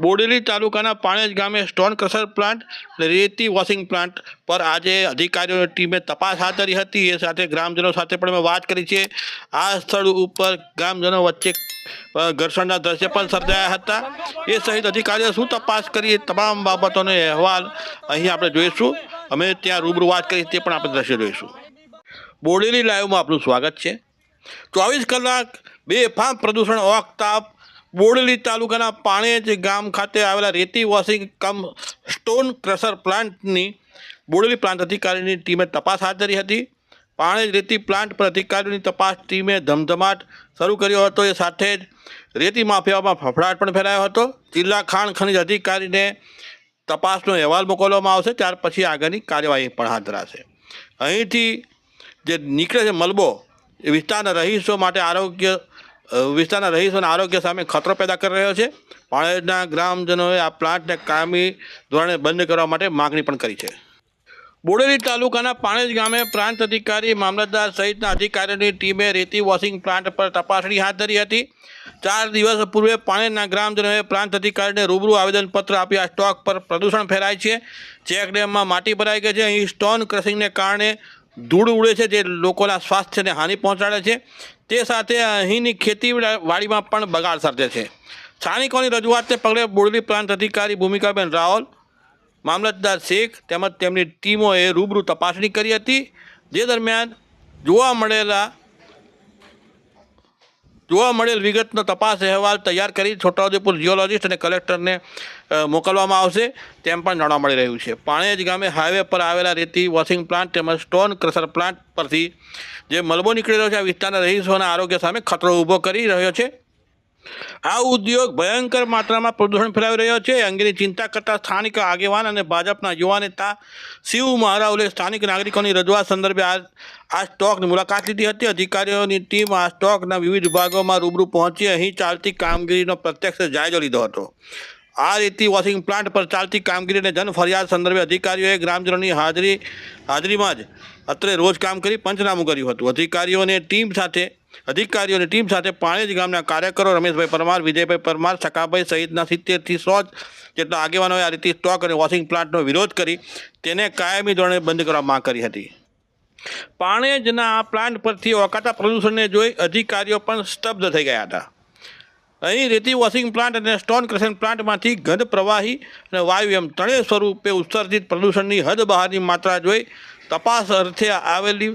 બોડેલી તાલુકાના પાણેજ ગામે stone crusher plant રેતી વોશિંગ પ્લાન્ટ પર આજે અધિકારીઓની ટીમે તપાસ હાથ ધરી હતી. એ સાથે ગ્રામજનો સાથે પણ અમે વાત કરી છે. આ સ્થળ ઉપર ગ્રામજનો વચ્ચે ઘર્ષણના દ્રશ્ય પણ સર્જાયા હતા. એ સહિત અધિકારીઓ શું તપાસ કરી તમામ બાબતોનો અહેવાલ અહીં આપણે જોઈશું. અમે ત્યાં રૂબરૂ વાત કરી તે પણ આપણે દ્રશ્ય જોઈશું. બોડેલી લાઈવમાં આપનું સ્વાગત છે. ચોવીસ કલાક બેફામ પ્રદૂષણ ઓકતા બોડેલી તાલુકાના પાણેજ ગામ ખાતે આવેલા રેતી વોશિંગ કમ સ્ટોન ક્રશર પ્લાન્ટની બોડલી પ્લાન્ટ અધિકારીની ટીમે તપાસ હાથ ધરી હતી. પાણેજ રેતી પ્લાન્ટ પર અધિકારીઓની તપાસ ટીમે ધમધમાટ શરૂ કર્યો હતો. એ સાથે જ રેતી માફિયાઓમાં ફફડાટ પણ ફેલાયો હતો. જિલ્લા ખાણ ખનિજ અધિકારીને તપાસનો અહેવાલ મોકલવામાં આવશે. ત્યાર પછી આગળની કાર્યવાહી પણ હાથ ધરાશે. અહીંથી જે નીકળે છે મલબો, એ વિસ્તારના રહીશો માટે આરોગ્ય વિસ્તારના રહીશોના આરોગ્ય સામે ખતરો પેદા કરી રહ્યો છે. પાણેજના ગ્રામજનોએ આ પ્લાન્ટને કાયમી ધોરણે બંધ કરવા માટે માગણી પણ કરી છે. બોડેલી તાલુકાના પાણેજ ગામે પ્રાંત અધિકારી, મામલતદાર સહિતના અધિકારીઓની ટીમે રેતી વોશિંગ પ્લાન્ટ પર તપાસણી હાથ ધરી હતી. ચાર દિવસ પૂર્વે પાણેજના ગ્રામજનોએ પ્રાંત અધિકારીને રૂબરૂ આવેદનપત્ર આપી આ સ્ટોક પર પ્રદૂષણ ફેલાય છે. ચેકડેમમાં માટી ભરાઈ ગઈ છે. અહીં સ્ટોન ક્રશિંગને કારણે ધૂળ ઉડે છે જે લોકોના સ્વાસ્થ્યને હાનિ પહોંચાડે છે. તે સાથે અહીંની ખેતીવાડીમાં પણ બગાડ સર્જે છે. સ્થાનિકોની રજૂઆતને પગલે બોડેલી પ્રાંત અધિકારી ભૂમિકાબેન રાવલ, મામલતદાર શેખ તેમજ તેમની ટીમોએ રૂબરૂ તપાસણી કરી હતી. જે દરમિયાન જોવા મળેલા જોવા મળેલ વિગતનો તપાસ અહેવાલ તૈયાર કરી છોટાઉદેપુર જીઓલોજિસ્ટ અને કલેક્ટરને મોકલવામાં આવશે તેમ પણ જાણવા મળી રહ્યું છે. પાણેજ ગામે હાઈવે પર આવેલા રેતી વોશિંગ પ્લાન્ટ તેમજ સ્ટોન ક્રશર પ્લાન્ટ પરથી જે મલબો નીકળી રહ્યો છે, આ વિસ્તારના રહીશોના આરોગ્ય સામે ખતરો ઊભો કરી રહ્યો છે. આ ઉદ્યોગ ભયંકર માત્રામાં પ્રદૂષણ ફેલાવી રહ્યો છે. અંગેની ચિંતા કરતા સ્થાનિક આગેવાન અને ભાજપના યુવા નેતા શિવ મહારાવલે સ્થાનિક નાગરિકોની રજૂઆત સંદર્ભે આ આ સ્ટોકની મુલાકાત લીધી હતી. અધિકારીઓની ટીમ આ સ્ટોકના વિવિધ વિભાગોમાં રૂબરૂ પહોંચી અહીં ચાલતી કામગીરીનો પ્રત્યક્ષ જાયજો લીધો હતો. આ રેતી વોશિંગ પ્લાન્ટ પર ચાલતી કામગીરી અને જન ફરિયાદ સંદર્ભે અધિકારીઓએ ગ્રામજનોની હાજરી, હાજરીમાં જ અત્રે રોજ કામ કરી પંચનામું કર્યું હતું. અધિકારીઓને ટીમ સાથે, અધિકારીઓની ટીમ સાથે પાણેજ ગામના કાર્યકરો રમેશભાઈ પરમાર, વિજયભાઈ પરમાર સકાભાઈ સહિતના સિત્તેરથી સો જેટલા આગેવાનોએ આ રીતે સ્ટોક અને વોશિંગ પ્લાન્ટનો વિરોધ કરી તેને કાયમી ધોરણે બંધ કરવા માંગ કરી હતી. પાણેજના પ્લાન્ટ પરથી ઓકાતા પ્રદૂષણને જોઈ અધિકારીઓ પણ સ્તબ્ધ થઈ ગયા હતા. અહીં રેતી વોશિંગ પ્લાન્ટ અને સ્ટોન ક્રશન પ્લાન્ટમાંથી ઘન પ્રવાહી અને વાયુ એમ ત્રણેય સ્વરૂપે ઉત્સર્જિત પ્રદૂષણની હદ બહારની માત્રા જોઈ તપાસ અર્થે આવેલી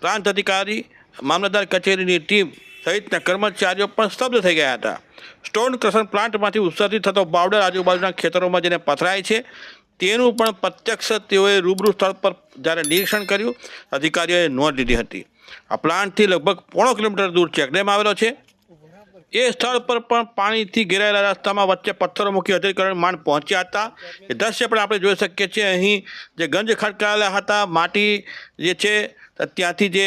પ્રાંત અધિકારી, મામલતદાર કચેરીની ટીમ સહિતના કર્મચારીઓ પણ સ્તબ્ધ થઈ ગયા હતા. સ્ટોન ક્રશન પ્લાન્ટમાંથી ઉત્સર્જિત થતો પાવડર આજુબાજુના ખેતરોમાં જેને પથરાય છે, તેનું પણ પ્રત્યક્ષ તેઓએ રૂબરૂ સ્થળ પર જ્યારે નિરીક્ષણ કર્યું, અધિકારીઓએ નોંધ લીધી હતી. આ પ્લાન્ટથી લગભગ પોણો કિલોમીટર દૂર ચેકડેમ આવેલો છે. એ સ્થળ પર પણ પાણીથી ઘેરાયેલા રસ્તામાં વચ્ચે પથ્થરો મૂકી અધિકરણ માંડ પહોંચ્યા હતા. એ દ્રશ્ય પણ આપણે જોઈ શકીએ છીએ. અહીં જે ગંજ ખડકાયેલા હતા, માટી જે છે ત્યાંથી જે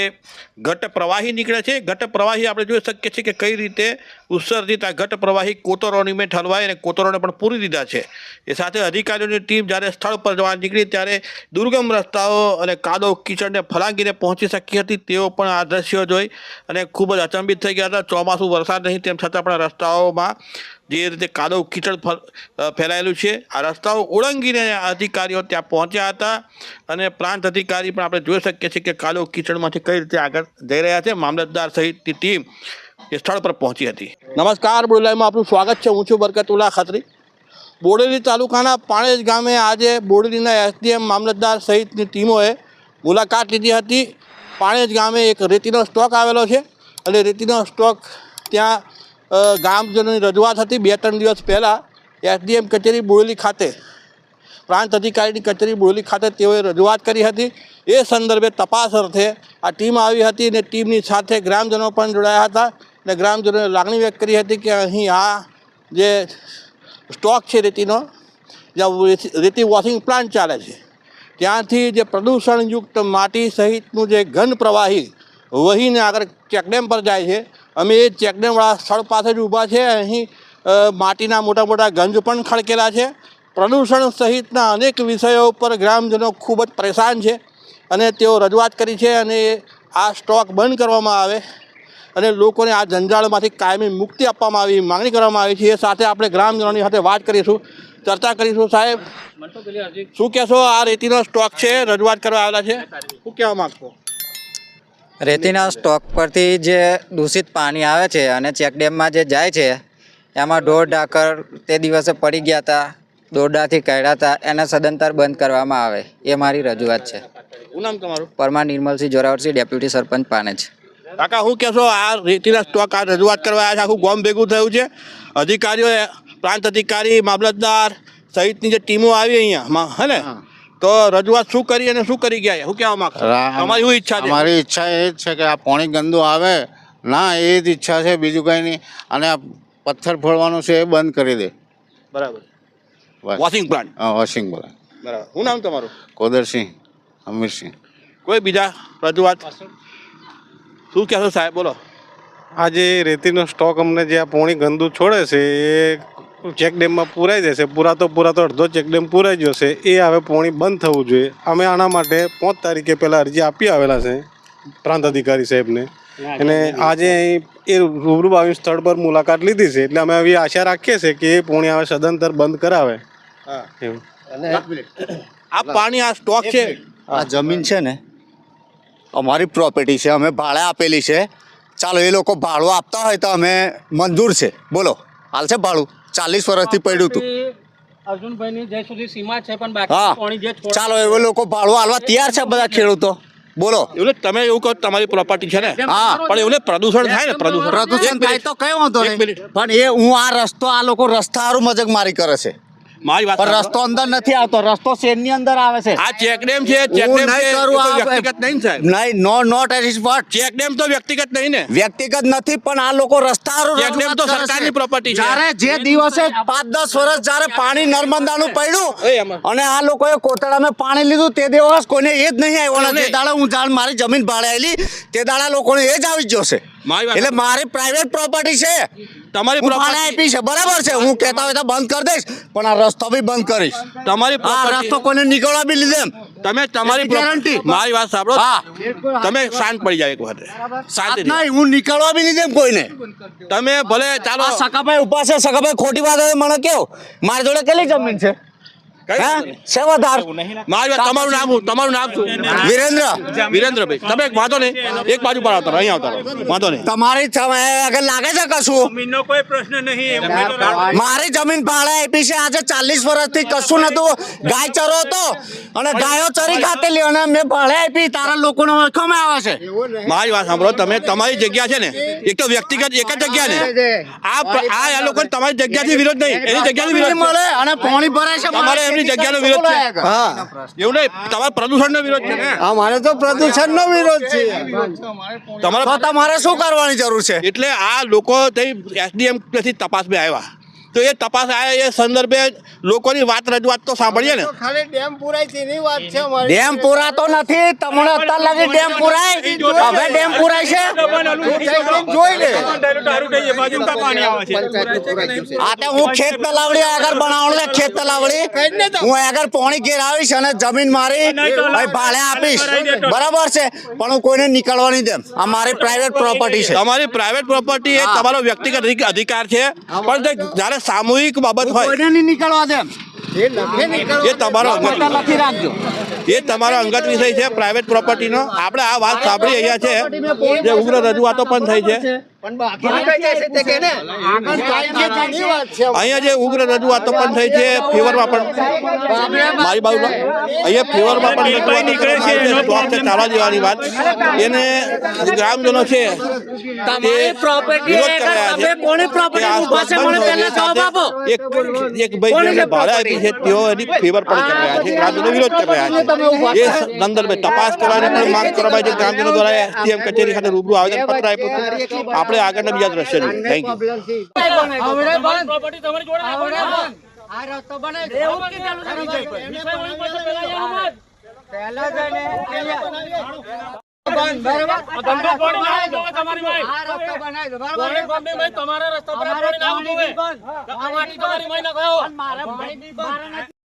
ઘટ પ્રવાહી નીકળે છે ઘટ પ્રવાહી આપણે જોઈ શકીએ છીએ કે કઈ રીતે ઉત્સર્જિત આ ઘટ પ્રવાહી કોતરોની મેં ઠલવાય અને કોતરોને પણ પૂરી દીધા છે. એ સાથે અધિકારીઓની ટીમ જ્યારે સ્થળ પર જવા નીકળી ત્યારે દુર્ગમ રસ્તાઓ અને કાદવ કીચડને ફલાંગીને પહોંચી શકી હતી, તેઓ પણ આ દ્રશ્યો જોઈ અને ખૂબ જ અચંબિત થઈ ગયા હતા. ચોમાસું વરસાદ નહીં, તેમ છતાં પણ રસ્તાઓમાં જે રીતે કાદવ કીચડ ફેલાયેલું છે. આ રસ્તાઓ ઓળંગીને અધિકારીઓ ત્યાં પહોંચ્યા હતા અને પ્રાંત અધિકારી પણ આપણે જોઈ શકીએ છીએ કે કાદવ કીચડમાંથી કઈ રીતે આગળ જઈ રહ્યા છે. મામલતદાર સહિતની ટીમ એ સ્થળ પર પહોંચી હતી. નમસ્કાર બોલાઈમાં આપનું સ્વાગત છે. હું છું બરકતુલ્લા ખત્રી. બોડેલી તાલુકાના પાણેજ ગામે આજે બોડેલીના એસડીએમ મામલતદાર સહિતની ટીમોએ મુલાકાત લીધી હતી. પાણેજ ગામે એક રેતીનો સ્ટોક આવેલો છે. અને રેતીનો સ્ટોક ત્યાં ગામજનોની રજૂઆત હતી બે ત્રણ દિવસ પહેલાં એસડીએમ કચેરી બોડેલી ખાતે, પ્રાંત અધિકારીની કચેરી બોડેલી ખાતે તેઓએ રજૂઆત કરી હતી. એ સંદર્ભે તપાસ અર્થે આ ટીમ આવી હતી અને ટીમની સાથે ગ્રામજનો પણ જોડાયા હતા અને ગ્રામજનોએ લાગણી વ્યક્ત કરી હતી કે અહીં આ જે સ્ટોક છે રેતીનો, જ્યાં રેતી વોશિંગ પ્લાન્ટ ચાલે છે. ત્યાંથી જે પ્રદૂષણયુક્ત માટી સહિતનું જે ઘન પ્રવાહી વહીને આગળ ચેકડેમ પર જાય છે અમે એ ચેકડેમવાળા સ્થળ પાસે જ ઊભા છે. અહીં માટીના મોટા મોટા ગંજ પણ ખડકેલા છે. પ્રદૂષણ સહિતના અનેક વિષયો ઉપર ગ્રામજનો ખૂબ જ પરેશાન છે અને તેઓ રજૂઆત કરી છે અને આ સ્ટોક બંધ કરવામાં આવે અને લોકોને આ જંજાળમાંથી કાયમી મુક્તિ આપવામાં આવી માંગણી કરવામાં આવી છે. એ સાથે આપણે ગ્રામજનોની સાથે વાત કરીશું ચર્ચા કરીશું. સાહેબ શું કહેશો? આ રેતીનો સ્ટોક છે રજૂઆત કરવા આવેલા છે. શું કહેવા માગશો? રેતીના સ્ટોક પરથી જે દૂષિત પાણી આવે છે અને ચેકડેમમાં જે જાય છે એમાં ઢોર ઢાકર તે દિવસે પડી ગયા હતા દોરડાથી કાઢ્યા હતા એને સદંતર બંધ કરવામાં આવે. એ મારી રજૂઆત છે. નામ તમારું? પરમાર નિર્મલસિંહ જોરાવરસિંહ ડેપ્યુટી સરપંચ પાનેજ કાકા હું કહેશો આ રેતીના સ્ટોક આ રજૂઆત કરવા આવ્યા છે આખું ગોમ ભેગું થયું છે. અધિકારીઓ પ્રાંત અધિકારી મામલતદાર સહિતની જે ટીમો આવી અહીંયા હે ને? તો રજૂઆત શું કરી અને શું કરી ગયા શું કહેવા માંગશો અમારી શું ઈચ્છા છે? અમારી ઈચ્છા એ જ છે કે આ પાણી ગંદુ આવે. ના એ જ ઈચ્છા છે બીજું કંઈ નહીં. અને આ પથ્થર ફોડવાનું છે એ બંધ કરી દે. બરાબર. વોશિંગ પ્લાન્ટ હા, વોશિંગ પ્લાન્ટ બરાબર. શું નામ તમારું? કોદરસિંહ અમીરસિંહ. કોઈ બીજા રજૂઆત? શું કહેશો સાહેબ? બોલો. આ જે રેતીનો સ્ટોક અમને જે આ પોણી ગંદુ છોડે છે એ ચેક ડેમમાં પૂરાઈ જશે. પૂરાતો પૂરાતો અડધો ચેક ડેમ પૂરાઈ જશે એ હવે પોણી બંધ થવું જોઈએ. અમે આના માટે પાંચ તારીખે પહેલાં અરજી આપી આવેલા છે પ્રાંત અધિકારી સાહેબને. અને આજે અહીં એ રૂબરૂ આવી સ્થળ પર મુલાકાત લીધી છે. એટલે અમે આવી આશા રાખીએ છીએ કે એ પોણી હવે સદંતર બંધ કરાવે. એવું. આ પાણી આ સ્ટોક છે? આ જમીન છે ને અમારી પ્રોપર્ટી છે. અમે ભાડે આપેલી છે. ચાલો એ લોકો ભાડું આપતા હોય તો અમે મંજૂર છે. બોલો હાલ છે ભાડું? ચાલીસ વર્ષથી પડ્યું હતું અર્જુનભાઈની જ્યાં સુધી સીમા છે પણ બાકી પાણી જે ચાલો એ લોકો ભાડું હાલવા તૈયાર છે બધા ખેડૂતો. બોલો. એવું તમે એવું કહો તમારી પ્રોપર્ટી છે ને? હા. પણ એવું પ્રદૂષણ થાય ને? પ્રદૂષણ. પ્રદૂષણ થાય તો કઈ વાંધો નહીં. પણ એ હું આ રસ્તો આ લોકો રસ્તા હારું મજક મારી કરે છે. મારી વાત રસ્તો અંદર નથી આવતો. રસ્તો શેરની અંદર આવે છે? આ ચેકડેમ છે. ચેકડેમ વ્યક્તિગત નહીં સાહેબ. નહીં no not it is what check dam તો વ્યક્તિગત નહીં ને. વ્યક્તિગત નથી પણ આ લોકો રસ્તા ચેકડેમ તો સરકારની પ્રોપર્ટી છે. જ્યારે જે દિવસે પાંચ દસ વર્ષ જ્યારે પાણી નર્મદાનું પડ્યું અને આ લોકોએ કોતરામાં પાણી લીધું તે દિવસ કોઈને એ જ નહીં આવ્યો? જે દાડા હું જાણ મારી જમીન ભાડે આવેલી તે દાડા લોકોને એ જ આવી જ જશે. એટલે મારી પ્રાઇવેટ પ્રોપર્ટી છે. તમારી પ્રોપર્ટી આપી છે બરાબર છે. હું કહેતા હોય તો બંધ કરી દઈશ પણ આ રસ્તો બી બંધ કરીશ. તમારી આ રસ્તો કોઈને નીકળવા બી લીધે તમે તમારી ગેરંટી મારી વાત સાંભળો. હા. તમે શાંત પડી જાવ એક વખતે શાંત નહીં હું નીકળવા બી દેમ કોઈને. તમે ભલે ચાલો સકાભાઈ ઊભા છે સકાભાઈ ખોટી વાત મને કેવું મારી જોડે કેટલી જમીન છે? મારી વાત તમારું નામ તમારું નામ શું? વિરેન્દ્ર. વિરેન્દ્રભાઈ તમે એક વાંધો નહીં. એક બાજુ પર આવતા રહો, આવતા વાંધો નહીં. તમારી આગળ લાગે છે કશું? જમીનનો કોઈ પ્રશ્ન નહીં મારી જમીન ભાડે આપી છે. આજે ચાલીસ વર્ષથી કશું નતું. ગાય ચરો હતો અને ગાયો ચરી ખાતેલી અને મેં ભાડે આપી. તારા લોકો ઓળખવામાં આવે છે. મારી વાત સાંભળો તમે તમારી જગ્યા છે ને એક તો વ્યક્તિગત એક જ જગ્યા ને આ આ આ લોકો તમારી જગ્યાથી વિરોધ નહીં. એની જગ્યાથી વિરોધ મળે અને પાણી ભરાય છે. તમારે એમની જગ્યાનો વિરોધ છે. હા. એવું નહીં તમારે પ્રદૂષણનો વિરોધ છે ને? અમારે તો પ્રદૂષણનો વિરોધ છે. તમારે તો તમારે શું કરવાની જરૂર છે? એટલે આ લોકો એસડીએમથી તપાસ બે આવ્યા તો એ તપાસ આવ્યા એ સંદર્ભે લોકોની વાત રજૂઆત તો સાંભળીએ ને ડેમ પૂરાતો નથી તમને અત્યાર લાગે ડેમ પુરાય હવે ડેમ પુરાય છે આ તો હું ખેત તલાવડી આગળ બનાવણ છે ખેત તલાવડી હું આગળ પોણી ઘેર આવીશ અને જમીન મારી ભાડે આપીશ બરાબર છે પણ હું કોઈને નીકળવા નહીં દેમ આ મારી પ્રાઇવેટ પ્રોપર્ટી છે તમારી પ્રાઇવેટ પ્રોપર્ટી એ તમારો વ્યક્તિગત અધિક- અધિકાર છે પણ જ્યારે સામૂહિક બાબત હોય. નીકળવા દે એ તમારો લખી રાખજો. એ તમારો અંગત વિષય છે પ્રાઇવેટ પ્રોપર્ટીનો આપણે આ વાત સાંભળી અહીંયા છે જે ઉગ્ર રજૂઆતો પણ થઈ છે. અહીંયા જે ઉગ્ર રજૂઆતો પણ થઈ છે ફીવરમાં પણ. મારી બાજુ અહીંયા ફીવરમાં પણ નીકળે છે સ્ટોક છે ચાલવા જવાની વાત. એને ગ્રામજનો છે એક એક ભાઈ ભાડે આપી છે તેઓ એની ફેવર પણ કરી રહ્યા છે ગ્રામજનો વિરોધ કરી રહ્યા છે. એ સંદર્ભે તપાસ કરવાની પણ માંગ કરવામાં છે ગ્રામજનો દ્વારા એસડીએમ કચેરી ખાતે રૂબરૂ આવેદન પત્ર આપ્યું હતું. આપણે આગળના બીજા દ્રશ્ય થેન્ક યુ તમારી રસ્તા પર તમારી.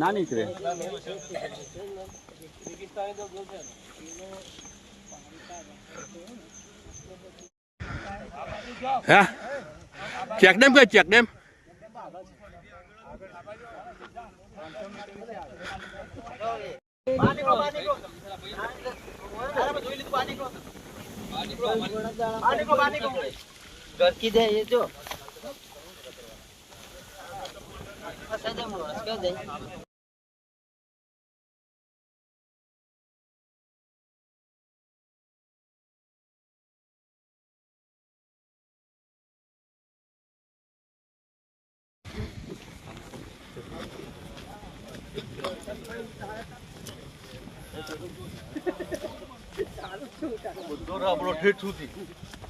પાણી નીકળે પાણી બંધ ડેમ પાણી ચેક ડેમ? ભરે હવે એ થઈ જવાનું હવે બંધ થઈ ગયું. હવે વાત પૂછશે. હવે વાંધો નહીં. હા ચેકડેમ કઈ ચેકડેમ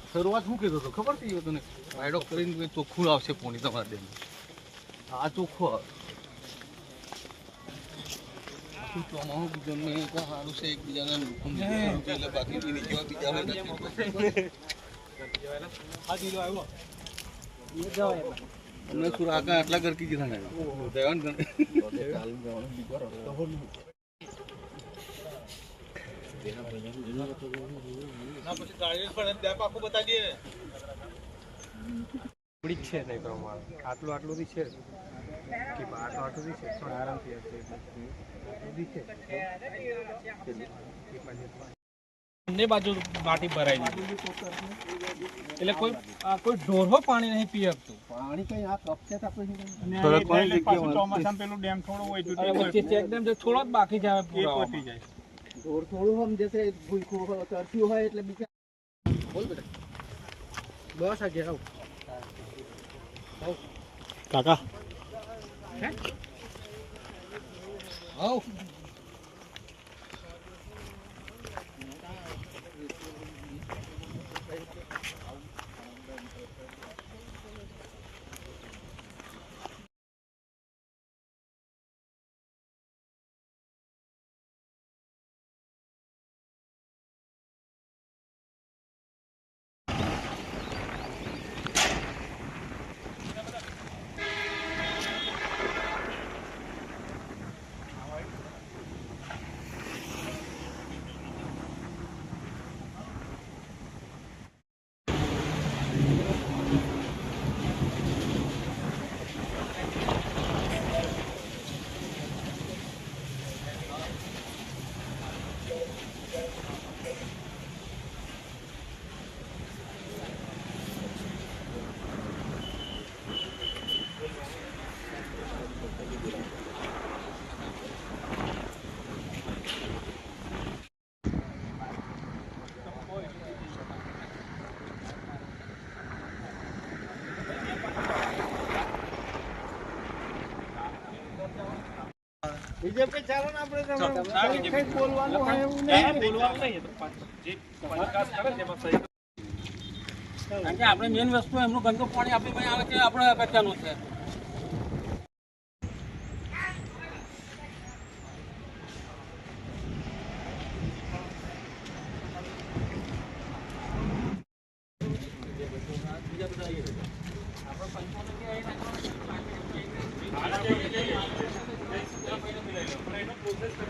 શરૂઆત શું કીધું હતું ખબર છે તને? રાયડો કરીને ચોખ્ખું આવશે પોણી તમારા ડેમ આ ચોખ્ખું ચોમાસું જમે સારું છે એકબીજાને થયું એટલે બાકી બીજી જેવા બીજા હોય નથી. અમને આકા આટલા ગરકી જ થાય દેવાન થોડીક છે નહીં પ્રમાણે. આટલું આટલું બી છે. કે આટલું આટલું બી છે. પણ આરામથી હશે. આટલું બી છે. બંને બાજુ માટી ભરાઈ ગઈ. એટલે કોઈ આ કોઈ ઢોરવો પાણી નહીં પી શકતું. પાણી કઈ આ કપશે તો પાણી ચોમાસામાં પેલું ડેમ થોડું હોય વચ્ચે ચેક ડેમ જે થોડો જ બાકી જાય આવે પૂરા જાય. થોડું થોડું હમ છે ભૂખું હોય હોય એટલે બીજા બોલ બેટા. બસ આ ઘેર આવ બીજેપી ચાલો આપણે તમે બોલવાનું હોય આપણે મેઇન વસ્તુ એમનું ગંદુ પાણી આપણી ભાઈ આવે આપણે અગત્યનું છે. Gracias.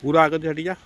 પૂરા આગળ હટી જા